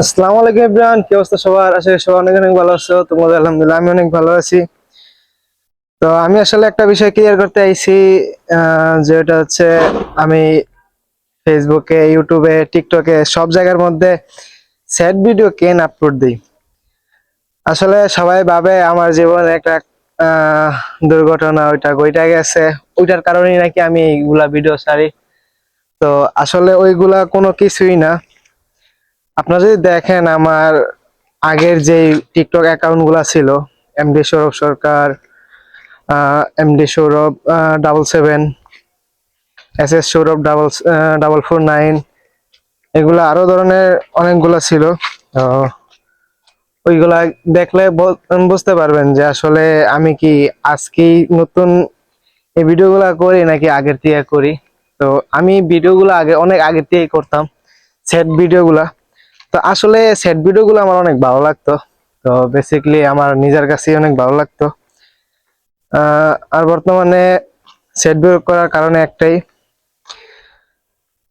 আসসালামু আলাইকুম ইব্রান কি অবস্থা সবার? আসলে সবাই অনেক অনেক ভালো আছো। তোমাদের আলহামদুলিল্লাহ আমি অনেক ভালো আছি। তো আমি আসলে একটা বিষয় ক্লিয়ার করতে আইছি যেটা হচ্ছে আমি ফেসবুকে ইউটিউবে টিকটকে সব জায়গার মধ্যে স্যাড ভিডিও কেন আপলোড দিই? আসলে সবাই ভাবে আমার জীবনে একটা দুর্ঘটনা, ওইটা ওইটা গেছে। ওইটার কারণেই নাকি আমি এইগুলা ভিডিও ছাড়ি। তো আসলে ওইগুলা কোনো কিছুই না। আপনারা যদি দেখেন আমার আগের যে টিকটক অ্যাকাউন্টগুলা ছিল MD Sourav Sarkar MD Sourav double seven S S Sourav double double four nine এগুলা আরও ধরনের অনেকগুলা ছিল। ওইগুলা দেখলে বুঝতে পারবেন যে আসলে আমি কি আজকেই নতুন এই ভিডিওগুলা করি নাকি আগের থেকে করি। তো আমি ভিডিওগুলো আগে, অনেক আগের থেকেই করতাম সেট ভিডিওগুলা তো আসলে সেট ভিডিওগুলো আমার অনেক ভালো লাগতো। তো বেসিক্যালি আমার নিজের কাছেই অনেক ভালো লাগতো। আর বর্তমানে সেট ভিডিও করার কারণে একটাই,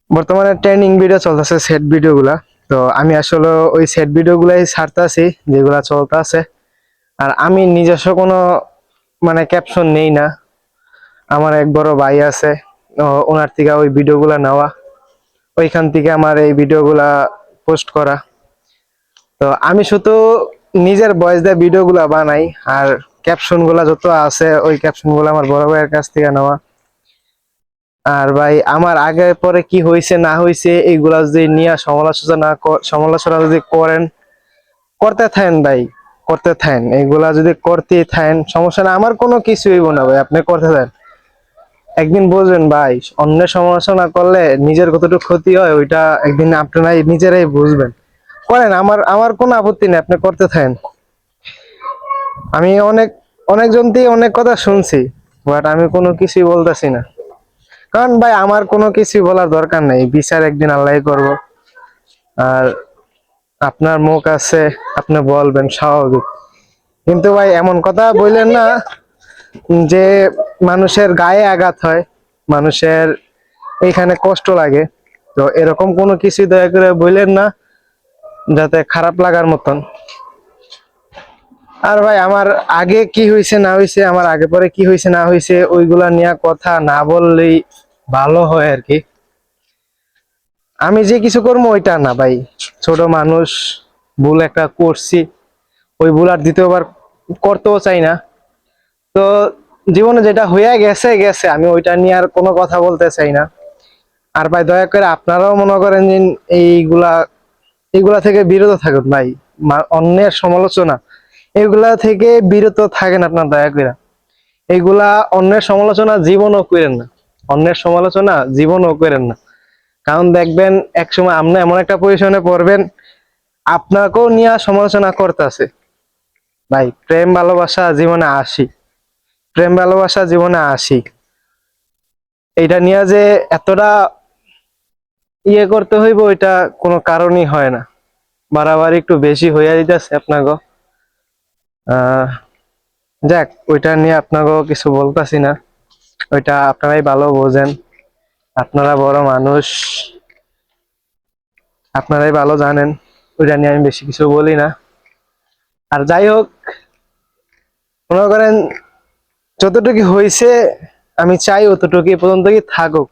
বর্তমানে ট্রেনিং ভিডিও চলতেছে সেট ভিডিওগুলা তো আমি আসলে ওই সেট ভিডিওগুলাই ছাড়তেছি যেগুলা চলতে আছে। আর আমি নিজস্ব কোনো মানে ক্যাপশন নেই না। আমার এক বড় ভাই আছে ওনার থেকে ওই ভিডিওগুলা নেওয়া। ওইখান থেকে আমার এই ভিডিওগুলা পোস্ট করা। তো আমি শুধু নিজের ভয়েস দিয়ে ভিডিওগুলা বানাই, আর ক্যাপশনগুলা যত আছে, ওই ক্যাপশনগুলো আমার বড় ভাইয়ের কাছ থেকে নেওয়া। আর ভাই, আমার আগে পরে কি হয়েছে না হয়েছে এইগুলা যদি নিয়ে সমালোচনা সমালোচনা যদি করেন, করতে থাকেন ভাই, করতে থাকেন। এইগুলা যদি করতে থাকেন, সমস্যা না। আমার কোনো কিছু হইব না ভাই, আপনি করতে থাকেন। একদিন বুঝবেন ভাই, অন্যের সমালোচনা করলে নিজের কতটুকু ক্ষতি হয়, ওইটা একদিন আপনারাই নিজেরাই বুঝবেন। করেন, আমার আমার কোনো আপত্তি নেই, আপনি করতে থাকেন। আমি অনেক অনেকজন দিয়ে অনেক কথা শুনছি, বাট আমি কোনো কিছুই বলতেছি না। কারণ, ভাই, আমার কোনো কিছু বলার দরকার নেই, বিচার একদিন আল্লাহ করব। আর আপনার মুখ আছে, আপনি বলবেন, স্বাভাবিক। কিন্তু, ভাই, এমন কথা বললেন না যে মানুষের গায়ে আঘাত হয়, মানুষের এখানে কষ্ট লাগে। তো এরকম কোনো কিছু দয়া করে বললেন না, যাতে খারাপ লাগার মতন। আর ভাই, আমার আগে কি হয়েছে না হয়েছে আমার আগে পরে কি হয়েছে না হয়েছে ওইগুলা নিয়ে কথা না বললেই ভালো হয় আর কি। আমি যে কিছু করব, ওইটা না ভাই। ছোট মানুষ, ভুল একটা করছি, ওই ভুল আর দ্বিতীয়বার করতেও চাই না। তো জীবনে যেটা হয়ে গেছে গেছে। আমি ওইটা নিয়ে আর কোনো কথা বলতে চাই না। আর ভাই, দয়া করে আপনারাও মনে করেন যে এইগুলা এইগুলা থেকে বিরত থাকুন ভাই। অন্যের সমালোচনা, এগুলা থেকে বিরত থাকেন আপনার, দয়া করে। এগুলা অন্যের সমালোচনা জীবনও করেন না। অন্যের সমালোচনা জীবনও করেন না। কারণ দেখবেন, একসময় আপনি এমন একটা পজিশনে পড়বেন, আপনাকেও নিয়ে সমালোচনা করতেছে। ভাই, প্রেম, ভালোবাসা জীবনে আসি। প্রেম ভালোবাসা জীবনে আসি। এটা নিয়ে যে এতটা ইয়ে করতে হইব, এটা কোনো কারণই হয় না। বাড়াবাড়ি একটু বেশি হইয়া দিতেছে আপনাকে যাক, ওইটা নিয়ে আপনাকেও কিছু বলতাছি না। ওইটা আপনারাই ভালো বোঝেন। আপনারা বড় মানুষ, আপনারাই ভালো জানেন। ওইটা নিয়ে আমি বেশি কিছু বলি না। আর যাই হোক, মনে করেন যতটুকু হয়েছে, আমি চাই অতটুকু পর্যন্তই থাকুক।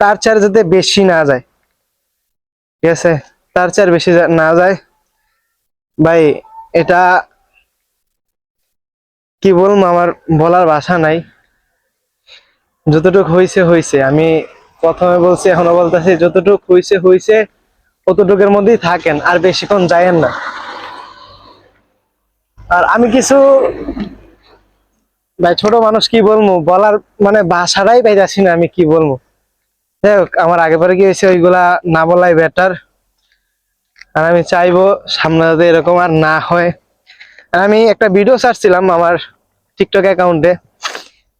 তার চার যাতে বেশি না যায়। ঠিক আছে? তার চার বেশি না যায়। ভাই, এটা কি বলব, আমার বলার ভাষা নাই। যতটুক হয়েছে হয়েছে। আমি প্রথমে বলছি, এখনও বলতেছি, যতটুকু হয়েছে হয়েছে, অতটুকের মধ্যেই থাকেন, আর বেশিক্ষণ যায়েন না। আর আমি কিছু ভাই, ছোট মানুষ কি বলব? বলার মানে ভাষাটাই পাইতাছি না, আমি কি বলব? হোক, আমার আগে পরে কি হয়েছে, ওইগুলা না বলাই বেটার আর আমি চাইব সামনে যাতে এরকম আর না হয়। আর আমি একটা ভিডিও ছাড়ছিলাম আমার টিকটক অ্যাকাউন্টে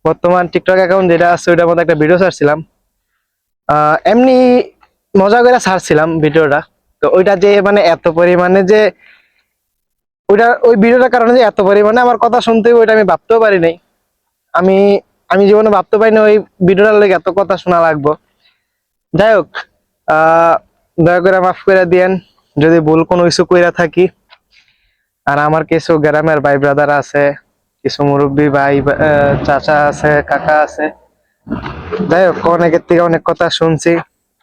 বর্তমান টিকটক অ্যাকাউন্ট যেটা আছে, ওইটার মধ্যে একটা ভিডিও ছাড়ছিলাম। এমনি মজা করে ছাড়ছিলাম ভিডিওটা তো ওইটা যে মানে এত পরিমাণে যে, ওইটা, ওই ভিডিওটার কারণে যে এত পরিমাণে আমার কথা শুনতে ওইটা আমি ভাবতেও পারি নাই। আমি আমি জীবনে ভাবতে পারি না ওই ভিডিওটার লেগে এত কথা শোনা লাগবো। যাই হোক দয়া করে মাফ করে দিয়েন, যদি ভুল কোনো কিছু কইরা থাকি। আর আমার কিছু গ্রামের ভাই ব্রাদার আছে, কিছু মুরব্বী ভাই চাচা আছে, কাকা আছে। যাই হোক, অনেকের থেকে অনেক কথা শুনছি।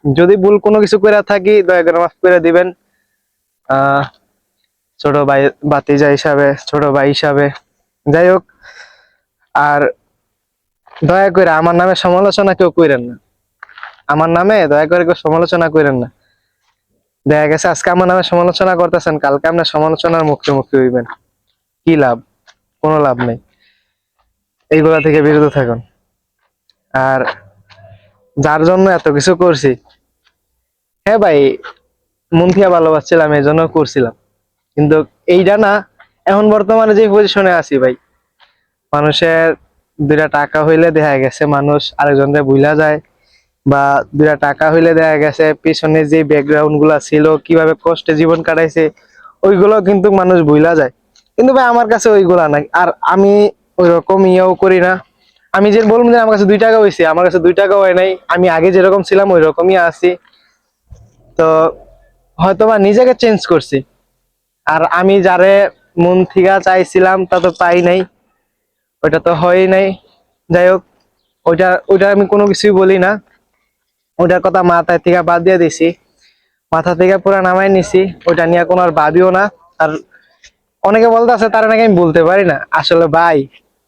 যদি ভুল কোনো কিছু কইরা থাকি, দয়া করে মাফ করে দিবেন। ছোট ভাই বাতিজা হিসাবে, ছোট ভাই হিসাবে। যাই হোক আর দয়া করে আমার নামে সমালোচনা কেউ কইরেন না। আমার নামে দয়া করে কেউ সমালোচনা কইরেন না। দেখা গেছে আজকে আমার নামে সমালোচনা করতেছেন, কালকে আপনার সমালোচনার মুখে মুখে হইবেন। কি লাভ? কোনো লাভ নেই। এইগুলা থেকে বিরত থাকুন। আর যার জন্য এত কিছু করছি হ্যাঁ ভাই, মন থেকে ভালোবাসছিলাম এই জন্য করছিলাম। কিন্তু এইটা না, এখন বর্তমানে যে পজিশনে আছি ভাই মানুষের দুইটা টাকা হইলে দেখা গেছে মানুষ আরেকজনকে ভুলা যায় বা দুইটা টাকা হইলে দেখা গেছে পিছনে যে ব্যাকগ্রাউন্ডগুলা ছিল, কীভাবে কষ্টে জীবন কাটাইছে, ওইগুলো কিন্তু মানুষ ভুলা যায়। কিন্তু ভাই, আমার কাছে ওইগুলা নাই। আর আমি ওই রকম ইয়েও করি না। আমি যে বলব যে আমার কাছে দুই টাকা হয়েছে আমার কাছে দুই টাকা হয় নাই। আমি আগে যেরকম ছিলাম ওই রকমই আছি। তো হয়তো বা নিজেকে চেঞ্জ করছি। আর আমি যারে মন থেকে চাইছিলাম, তা তো পাই নাই। ওইটা তো হয় নাই। যাই হোক, ওইটা ওইটা আমি কোনো কিছুই বলি না। ওইটার কথা মাথায় থেকে বাদ দিয়ে দিছি। মাথা থেকে পুরো নামাই নিছি। ওইটা নিয়ে কোনো আর ভাবিও না। আর অনেকে বলতে আছে, তারা নাকি আমি বলতে পারি না। আসলে ভাই,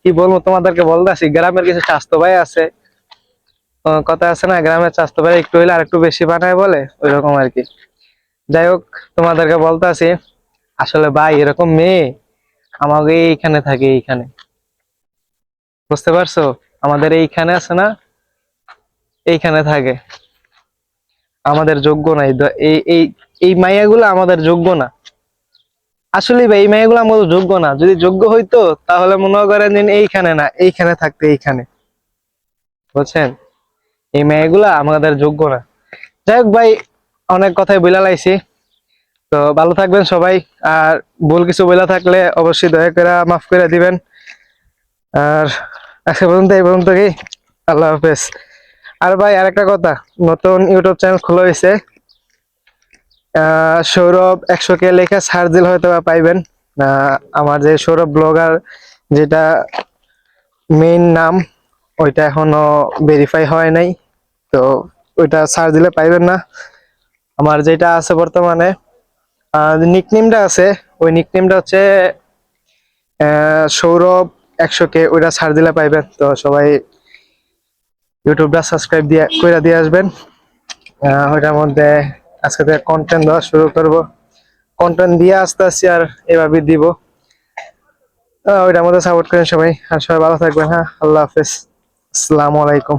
কি বলব তোমাদেরকে বলতে আছি, গ্রামের কিছু স্বাস্থ্য ভাই আছে। কথা আছে না, গ্রামের স্বাস্থ্য ভাই একটু হইলে আর একটু বেশি বানায় বলে ওই রকম আর কি। যাই হোক, তোমাদেরকে বলতে আছি, আসলে ভাই এরকম মেয়ে, আমাকে এইখানে থাকে এইখানে। বুঝতে পারছ? আমাদের এইখানে আছে না? এইখানে থাকে। আমাদের যোগ্য নাই। এই এই এই মাইয়াগুলো আমাদের যোগ্য না। আসলে ভাই, এই মাইয়াগুলো আমাদের যোগ্য না। যদি যোগ্য হইতো, তাহলে মনে করেন যে এইখানে না, এইখানে থাকতে এইখানে। বুঝছেন? এই মেয়েগুলা আমাদের যোগ্য না। যাই হোক ভাই, অনেক কথাই বইলা লাইছি। তো ভালো থাকবেন সবাই। আর ভুল কিছু বইলা থাকলে অবশ্যই দয়া করে মাফ করে দিবেন। আর আজকে পর্যন্ত এই পর্যন্ত কি আল্লাহ হাফেজ। আর ভাই, আরেকটা কথা, নতুন ইউটিউব চ্যানেল খোলা হয়েছে। সৌরভ একশো কে লেখা সার্চ দিলে হয়তো বা পাইবেন। আমার যে সৌরভ ব্লগার, যেটা মেইন নাম, ওইটা এখনও ভেরিফাই হয় নাই। তো ওইটা সার্চ দিলে পাইবেন না। আমার যেটা আছে বর্তমানে নিকনেমটা আছে। ওই নিকনেমটা হচ্ছে সৌরভ একশো কে ওইটা ছাড় দিলে পাইবেন। তো সবাই ইউটিউবটা সাবস্ক্রাইব দিয়ে করে দিয়ে আসবেন। ওইটার মধ্যে আজকে থেকে কন্টেন্ট দেওয়া শুরু করব। কন্টেন্ট দিয়ে আস্তে আস্তে আর এভাবে দিব। ওইটার মধ্যে সাপোর্ট করেন সবাই। আর সবাই ভালো থাকবেন হ্যাঁ? আল্লাহ হাফেজ। আসসালামু আলাইকুম।